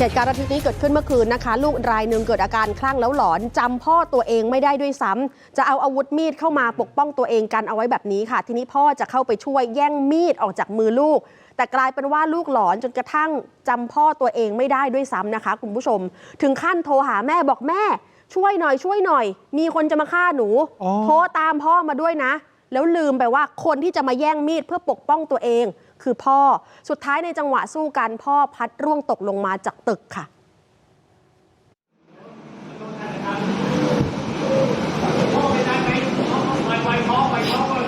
เหตุการณ์ระทึกนี้เกิดขึ้นเมื่อคืนนะคะ ลูกรายหนึ่งเกิดอาการคลั่งแล้วหลอนจำพ่อตัวเองไม่ได้ด้วยซ้ำจะเอาอาวุธมีดเข้ามาปกป้องตัวเองกันเอาไว้แบบนี้ค่ะ ทีนี้พ่อจะเข้าไปช่วยแย่งมีดออกจากมือลูก แต่กลายเป็นว่าลูกหลอนจนกระทั่งจำพ่อตัวเองไม่ได้ด้วยซ้ำนะคะ คุณผู้ชม ถึงขั้นโทรหาแม่บอกแม่ ช่วยหน่อยช่วยหน่อย มีคนจะมาฆ่าหนูอ๋อโทรตามพ่อมาด้วยนะ แล้วลืมไปว่าคนที่จะมาแย่งมีดเพื่อปกป้องตัวเอง คือพ่อสุดท้ายในจังหวะสู้กันพ่อพัดร่วงตกลงมาจากตึกค่ะ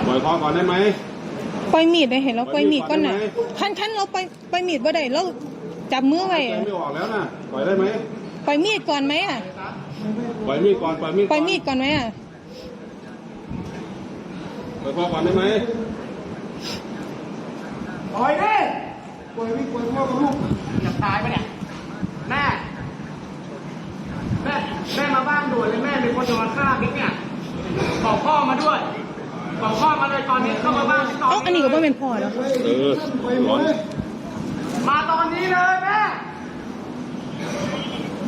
ปล่อยคอก่อนได้ไหมปล่อยมีดได้เห็นเราปล่อยมีดก่อนน่ะปล่อยมีดก่อนได้ไหมขั้นขั้นเราปล่อยปล่อยมีดบ่ได้เราจับมือไว้ใจไม่ออกแล้วนะปล่อยได้ไหมปล่อยมีดก่อนไหมอะปล่อยมีดก่อนปล่อยมีดปล่อยมีดก่อนไหมอะปล่อยคอก่อนได้ไหม ปล่อยดิปล่อยพี่ปล่อยพ่อกับลูกจะตายปะเนี่ย แม่ แม่ แม่มาบ้านด่วนเลยแม่มีคนจะมาฆ่าบิ๊กเนี่ย บอกพ่อมาด้วย บอกพ่อมาเลยตอนนี้เข้ามาบ้านตอนเอ้าอันนี้ก็บ่เป็นพ่อแล้ว เออปล่อยหมร้อดนเลยมาตอนนี้เลยแม่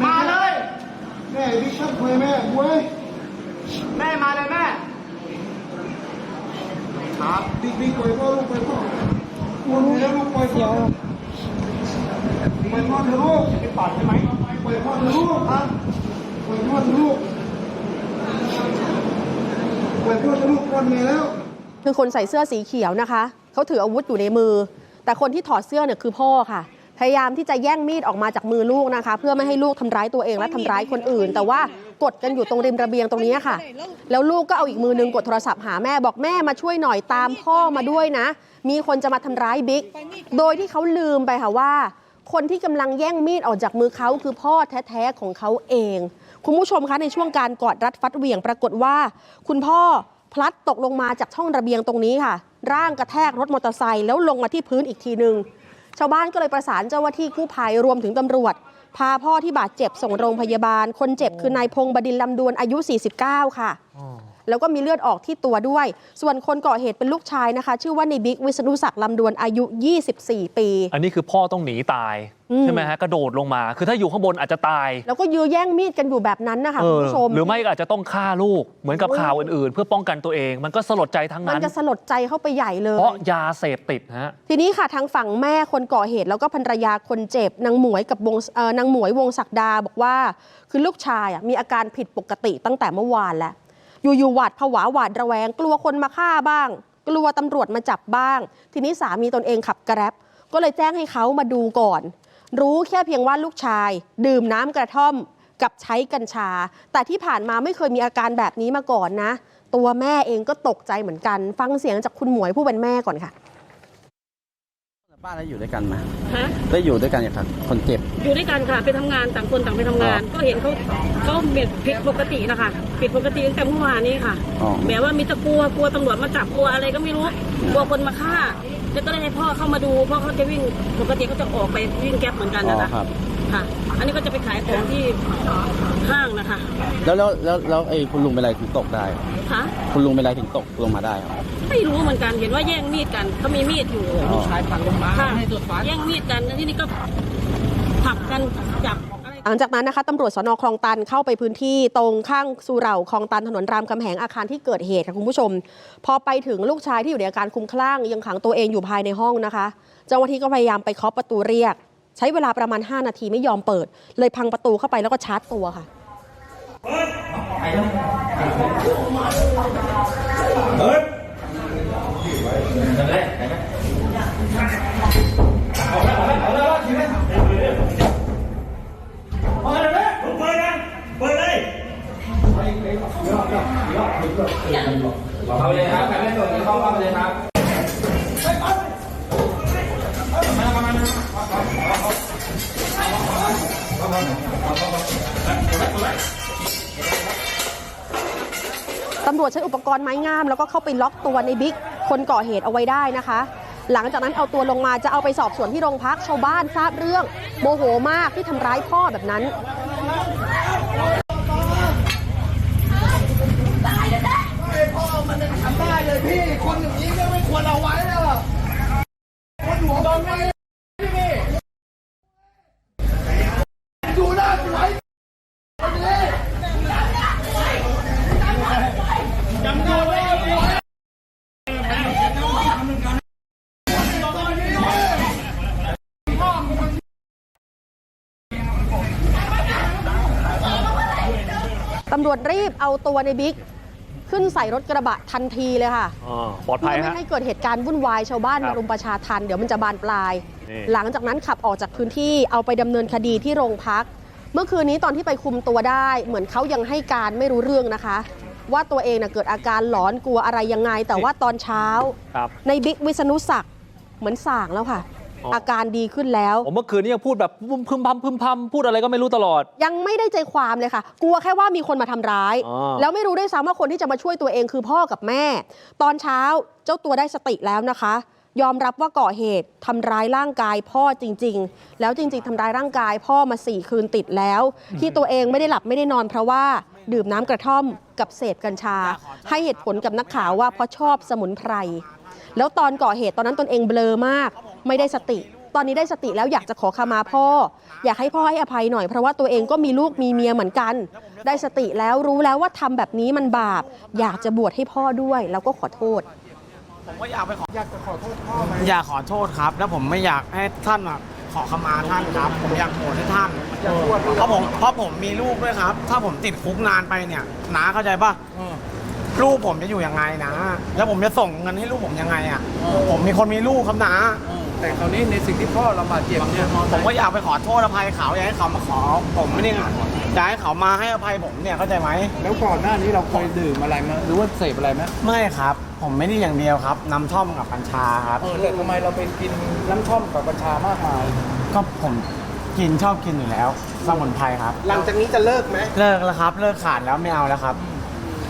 มาเลย แม่พี่ชักปล่อยแม่บวยแม่มาเลยแม่ ครับ บิ๊กบิ๊กปล่อยพ่อลูกปล่อยพ่อ กูรู้แล้วลูกปล่อยพ่อปล่อยพ่อเธอลูกไปต่อยใช่ไหมปล่อยพ่อเธอลูกครับปล่อยพ่อเธอลูกปล่อยพ่อเธอลูกปล่อยแม่แล้ว คือคนใส่เสื้อสีเขียวนะคะ เขาถืออาวุธอยู่ในมือ แต่คนที่ถอดเสื้อเนี่ยคือพ่อค่ะ พยายามที่จะแย่งมีดออกมาจากมือลูกนะคะ เพื่อไม่ให้ลูกทำร้ายตัวเองและทำร้ายคนอื่น แต่ว่ากดกันอยู่ตรงริมระเบียงตรงนี้ค่ะ แล้วลูกก็เอาอีกมือนึงกดโทรศัพท์หาแม่บอกแม่มาช่วยหน่อยตามพ่อมาด้วยนะ มีคนจะมาทำร้ายบิ๊กโดยที่เขาลืมไปค่ะว่า คนที่กำลังแย่งมีดออกจากมือเขาคือพ่อแท้ๆของเขาเอง คุณผู้ชมคะในช่วงการกอดรัดฟัดเหวี่ยงปรากฏว่า คุณพ่อพลัดตกลงมาจากช่องระเบียงตรงนี้ค่ะ ร่างกระแทกรถมอเตอร์ไซค์แล้วลงมาที่พื้นอีกทีหนึ่ง ชาวบ้านก็เลยประสานเจ้าหน้าที่กู้ภัยรวมถึงตำรวจ พาพ่อที่บาดเจ็บส่งโรงพยาบาล คนเจ็บคือนายพงษ์บดินลำดวนอายุ 49 ค่ะ แล้วก็มีเลือดออกที่ตัวด้วย ส่วนคนก่อเหตุเป็นลูกชายนะคะ ชื่อว่าในบิ๊กวิษณุศักดิ์ลำดวนอายุ 24 ปี อันนี้คือพ่อต้องหนีตายอืมใช่ไหมฮะกระโดดลงมา คือถ้าอยู่ข้างบนอาจจะตาย แล้วก็ยื้อแย่งมีดกันอยู่แบบนั้นนะคะเอคุณอผู้ชมหรือไม่ก็อาจจะต้องฆ่าลูกเหมือนกับโอ้ยข่าวอื่นๆ เพื่อป้องกันตัวเอง มันก็สลดใจทั้งมันนั้นจะสลดใจเข้าไปใหญ่เลยเพราะยาเสพติดฮะทีนี้ค่ะทางฝั่งแม่คนก่อเหตุแล้วก็ภรรยาคนเจ็บนางหมวยกับวงเอ่อนางหมวยวงศักดาบอกว่า คือลูกชายอะมีอาการผิดปกติตั้งแต่เมื่อวานแล้ว อยู่ๆหวาดผวาหวาดระแวง กลัวคนมาฆ่าบ้าง กลัวตำรวจมาจับบ้าง ทีนี้สามีตนเองขับกระแรบก็เลยแจ้งให้เขามาดูก่อน รู้แค่เพียงว่าลูกชาย ดื่มน้ำกระท่อมกับใช้กัญชา แต่ที่ผ่านมาไม่เคยมีอาการแบบนี้มาก่อนนะ ตัวแม่เองก็ตกใจเหมือนกัน ฟังเสียงจากคุณหมวยผู้เป็นแม่ก่อนค่ะ บ้านแล้วอยู่ด้วยกันไหมฮะได้อยู่ด้วยกันกับคนเจ็บ อยู่ด้วยกันค่ะไปทำงานต่างคนต่างไปทำงาน ก็เห็นเขาเขาเม็ดผิดปกตินะคะผิดปกติตั้งแต่เมื่อวานนี้ค่ะอ๋อ แบบว่ามีตะกลัวกลัวตำรวจมาจับกลัวอะไรก็ไม่รู้กลัวคนมาฆ่าแล้วก็เลยให้พ่อเข้ามาดูเพราะเขาจะวิ่งปกติเขาจะออกไปวิ่งแก๊ปเหมือนกันอ๋อนะคะครับ ค่ะ อันนี้ก็จะไปขายของที่ห้างนะคะ แล้วแล้วแล้วแล้วไอ้คุณลุงเป็นอะไรถึงตกได้ ค่ะคุณลุงเป็นอะไรถึงตกลงมาได้ครับไม่รู้เหมือนกันเห็นว่าแย่งมีดกันเขามีมีดอยู่อ๋อชายผ่านลงมาค่ะให้ตรวจฟันแย่งมีดกันแล้วที่นี่ก็ผลักกันจับอะไรหลังจากนั้นนะคะตำรวจสนคลองตันเข้าไปพื้นที่ตรงข้างสุเหร่าคลองตันถนนรามคำแหงอาคารที่เกิดเหตุค่ะคุณผู้ชม พอไปถึงลูกชายที่อยู่ในอาการคลุมคลั่งยังขังตัวเองอยู่ภายในห้องนะคะ เจ้าหน้าที่ก็พยายามไปเคาะประตูเรียก ใช้เวลาประมาณ 5 นาทีไม่ยอมเปิด เลยพังประตูเข้าไปแล้วก็ชาร์จตัวค่ะ เอาเลยครับใครไม่ ตรวจเข้าเข้าไปเลยครับตำรวจใช้อุปกรณ์ไม้งาม แล้วก็เข้าไปล็อกตัวในบิ๊กคนก่อเหตุเอาไว้ได้นะคะ หลังจากนั้นเอาตัวลงมาจะเอาไปสอบสวนที่โรงพักชาวบ้านทราบเรื่อง โมโหมากที่ทำร้ายพ่อแบบนั้นได้เลยพี่คนอย่างนี้ก็ไม่ควรเอาไว้แล้วคนหัวบอลไม่ ตำรวจรีบเอาตัวในบิ๊กขึ้นใส่รถกระบะทันทีเลยค่ะอ่าปลอดภัเพื่ยอไม่ฮะ ให้เกิดเหตุการณ์วุ่นวายชาวบ้านครับมารุมประชาทันเดี๋ยวมันจะบานปลาย นี่ หลังจากนั้นขับออกจากพื้นที่เอาไปดำเนินคดีที่โรงพัก เมื่อคืนนี้ตอนที่ไปคุมตัวได้ เหมือนเขายังให้การไม่รู้เรื่องนะคะ ว่าตัวเองน่ะเกิดอาการหลอนกลัวอะไรยังไง แต่ว่าตอนเช้า ครับ ในบิ๊กวิษณุศักดิ์เหมือนส่างแล้วค่ะ อ๋อออาการดีขึ้นแล้วผมเมื่อคืนนี้ยังพูดแบบพึมพึมพำพึมพำพูดอะไรก็ไม่รู้ตลอด ยังไม่ได้ใจความเลยค่ะ กลัวแค่ว่ามีคนมาทำร้ายอ๋อแล้วไม่รู้ด้วยซ้ำว่าคนที่จะมาช่วยตัวเองคือพ่อกับแม่ ตอนเช้าเจ้าตัวได้สติแล้วนะคะ ยอมรับว่าก่อเหตุทำร้ายร่างกายพ่อจริง ๆ แล้วจริง ๆทำร้ายร่างกายพ่อมาสี่คืนติดแล้ว ที่ตัวเองไม่ได้หลับไม่ได้นอนเพราะว่าดื่มน้ำกระท่อมกับเสพกัญชา ให้เหตุผลกับนักข่าวว่าเพราะชอบสมุนไพรแล้วตอนก่อเหตุตอนนั้นตนเองเบลอมาก ไม่ได้สติ ตอนนี้ได้สติแล้วอยากจะขอขมาพ่อ อยากให้พ่อให้อภัยหน่อยเพราะว่าตัวเองก็มีลูกมีเมียเหมือนกัน ได้สติแล้วรู้แล้วว่าทำแบบนี้มันบาป อยากจะบวชให้พ่อด้วย แล้วก็ขอโทษ ผมก็อยากไปขออยากจะขอโทษพ่อไหมอยากขอโทษครับ แล้วผมไม่อยากให้ท่านอะขอขมาท่านครับ ผมอยากโหวตให้ท่านเพราะผมเพราะผมมีลูกด้วยครับ ถ้าผมติดคุกนานไปเนี่ยน้าเข้าใจป่ะลูกผมจะอยู่ยังไงนะ แล้วผมจะส่งเงินให้ลูกผมยังไงอะ ผมมีคนมีลูกครับนะ แต่คราวนี้ในสิ่งที่พ่อเราบาดเจ็บเนี่ยผมก็อยากไปขอโทษอภัยเขาอยากให้เขามาขอ ผมไม่ได้อยากให้เขามาให้อภัยผมเนี่ยเข้าใจไหมแล้วก่อนหน้านี้เราเคยดื่มอะไรมาหรือว่าเสพอะไรไหมไม่ครับ ผมไม่ได้อย่างเดียวครับน้ำท่อมกับกัญชาครับเออแต่ทำไมเราไปกินน้ำท่อมกับกัญชามากมายก็ผมกินชอบกินอยู่แล้วสมุนไพรครับ หลังจากนี้จะเลิกไหมเลิกแล้วครับ เลิกขาดแล้วไม่เอาแล้วครับ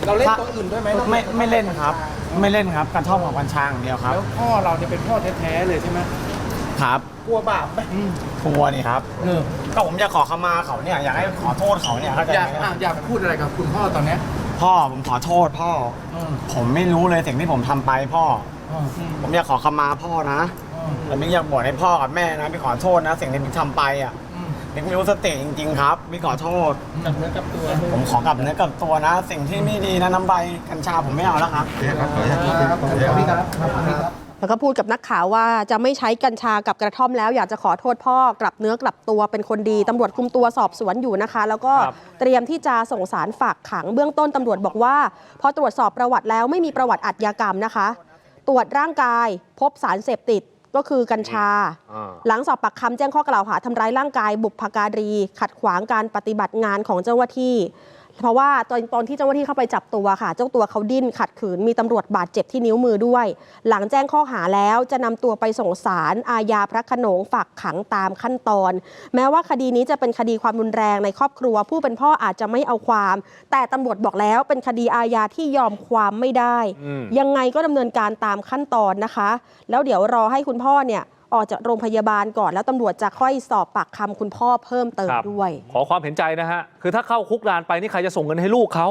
เราเล่นตัวอื่นด้วยไหมนอกจากไม่ไม่เล่นครับ ไม่เล่นครับกระท่อมกับกัญชาอย่างเดียวครับแล้วพ่อเราจะเป็นพ่อแท้ๆเลยใช่ไหม ครับกลัวบาปไหมกลัวนี่ครับเออก็ผมจะขอขมาเขาเนี่ยอยากให้ขอโทษเขาเนี่ยเข้าใจอยากไหมอะอยากพูดอะไรกับคุณพ่อตอนเนี้ยพ่อผมขอโทษพ่อ อืมผมไม่รู้เลยสิ่งที่ผมทำไปพ่อ อืมผมอยากขอขมาพ่อนะอืมแต่ไม่อยากบวชให้พ่อกับแม่นะไม่ขอโทษนะ สิ่งที่ผมทำไปอะอืมไม่รู้สติจริง ๆ ครับ ไม่ขอโทษ กับเนื้อกับตัวผมขอกลับเนื้อกลับตัวนะ สิ่งที่ไม่ดีนะน้ำใบกัญชาผมไม่เอาแล้วครับ ครับขอบคุณครับขอบคุณครับ แล้วก็พูดกับนักข่าวว่าจะไม่ใช้กัญชากับกระท่อมแล้ว อยากจะขอโทษพ่อกลับเนื้อกลับตัวเป็นคนดีตำรวจคุมตัวสอบสวนอยู่นะคะ แล้วก็ครับเตรียมที่จะส่งสารฝากขังเบื้องต้นตำรวจบอกว่า พอตรวจสอบประวัติแล้วไม่มีประวัติอาชญากรรมนะคะ ตรวจร่างกายพบสารเสพติดก็คือกัญชาอ่าหลังสอบปากคำแจ้งข้อกล่าวหาทำร้ายร่างกายบุพการี ขัดขวางการปฏิบัติงานของเจ้าหน้าที่ เพราะว่าตอนตอนที่เจ้าหน้าที่เข้าไปจับตัวค่ะ เจ้าตัวเขาดิ้นขัดขืนมีตำรวจบาดเจ็บที่นิ้วมือด้วย หลังแจ้งข้อหาแล้วจะนำตัวไปส่งสารอาญาพระโขนงฝากขังตามขั้นตอน แม้ว่าคดีนี้จะเป็นคดีความรุนแรงในครอบครัว ผู้เป็นพ่ออาจจะไม่เอาความ แต่ตำรวจบอกแล้วเป็นคดีอาญาที่ยอมความไม่ได้อืมยังไงก็ดำเนินการตามขั้นตอนนะคะ แล้วเดี๋ยวรอให้คุณพ่อเนี่ย ออกจากโรงพยาบาลก่อน แล้วตำรวจจะค่อยสอบปากคำคุณพ่อเพิ่มเติมครับด้วย ขอความเห็นใจนะฮะ คือถ้าเข้าคุกนานไปนี่ใครจะส่งเงินให้ลูกเขา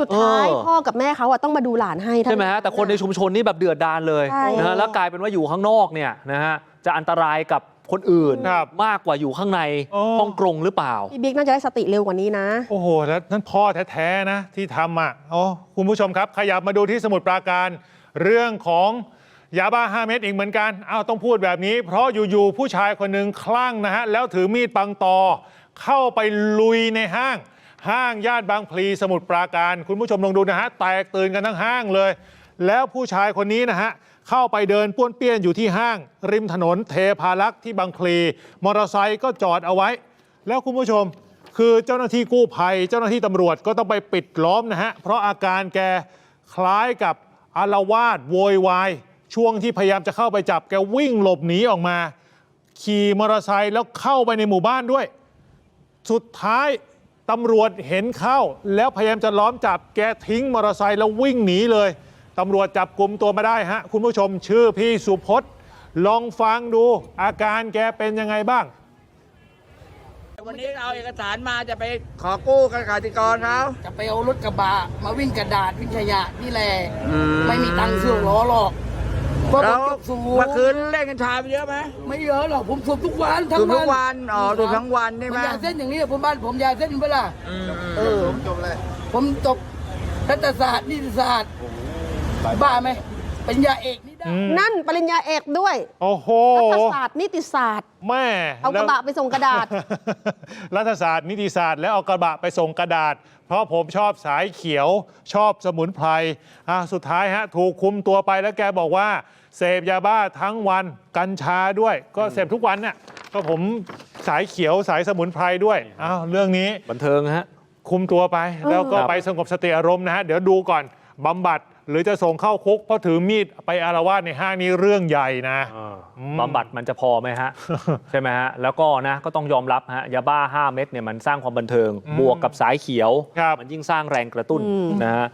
สุดท้ายเออ พ่อกับแม่เขาอะต้องมาดูหลานให้ใช่ไหมฮะแต่คนในชุมชนนี่แบบเดือดดานเลยใช่ นะฮะแล้วกลายเป็นว่าอยู่ข้างนอกเนี่ยนะฮะจะอันตรายกับคนอื่นครับมากกว่าอยู่ข้างในโอ้ห้องกรงหรือเปล่า พี่บิ๊กน่าจะได้สติเร็วกว่านี้นะ โอ้โห แล้วนั่นพ่อแท้ๆนะที่ทำอะโอ้คุณผู้ชมครับ ขยับมาดูที่สมุทรปราการ เรื่องของ ยาบ้า 5 เม็ดอีกเหมือนกันอ้าวต้องพูดแบบนี้ เพราะอยู่ๆผู้ชายคนหนึ่งคลั่งนะฮะแล้วถือมีดปังตอ เข้าไปลุยในห้าง ห้างย่านบางพลีสมุทรปราการ คุณผู้ชมลองดูนะฮะแตกตื่นกันทั้งห้างเลย แล้วผู้ชายคนนี้นะฮะเข้าไปเดินป้วนเปี้ยนอยู่ที่ห้าง ริมถนนเทพารักษ์ที่บางพลีมอเตอร์ไซค์ก็จอดเอาไว้ แล้วคุณผู้ชมคือเจ้าหน้าที่กู้ภัย เจ้าหน้าที่ตำรวจก็ต้องไปปิดล้อมนะฮะเพราะอาการแกคล้ายกับอารวาสโวยวาย ช่วงที่พยายามจะเข้าไปจับแกวิ่งหลบหนีออกมา ขี่มอเตอร์ไซค์แล้วเข้าไปในหมู่บ้านด้วย สุดท้ายตำรวจเห็นเข้า แล้วพยายามจะล้อมจับแกทิ้งมอเตอร์ไซค์แล้ววิ่งหนีเลยตำรวจจับกลุ่มตัวมาได้ฮะ คุณผู้ชมชื่อพี่สุพจน์ลองฟังดูอาการแกเป็นยังไงบ้าง วันนี้เอาเอกสารมาจะไปขอกู้กับกติกรเขาจะไปเอารถกระบะมาวิ่งกระดาษวิ่งขยะนี่แหละ ไม่มีตังค์ซื้อล้อหรอก เพราะผแล้มวจบสูงเมื่อคืนเล่นกัญชาไปเยอะไหมไม่เยอะหรอกผมสูบทุกวันทั้งสูบวันทุกวันอ๋อสูบทั้งวันใช่ไหมผมยาเส้นอย่างนี้ผมบ้านผมยาเส้นเปะล่าอืมเออผมจบเลยผมจบรัฐศาสตร์นิติศาสตร์บ้าไหมปริญญาเอกนี่ได้ อืมนั่นปริญญาเอกด้วยโอ้โหรัฐศาสตร์นิติศาสตร์ แม่เอากระบะไปส่งกระดาษรัฐศาสตร์นิติศาสตร์แล้วเอากระบะไปส่งกระดาษ เพราะผมชอบสายเขียวชอบสมุนไพรอะสุดท้ายฮะ ถูกคุมตัวไปแล้วแกบอกว่า เสพยาบ้าทั้งวันกัญชาด้วย ก็เสพทุกวันเนี่ยก็ผมสายเขียวสายสมุนไพรด้วยอ้าวเรื่องนี้บันเทิงฮะ คุมตัวไป แล้วก็ครับไปสงบสติอารมณ์นะฮะ เดี๋ยวดูก่อนบำบัดหรือจะส่งเข้าคุกเพราะถือมีดไปอารวาสในห้างนี้เรื่องใหญ่นะมบำบัดมันจะพอไหมฮะ ใช่ไหมฮะ แล้วก็นะก็ต้องยอมรับฮะยาบ้า 5 เม็ดเนี่ยมันสร้างความบันเทิงอืมบวกกับสายเขียวครับมันยิ่งสร้างแรงกระตุ้นอืมนะฮะ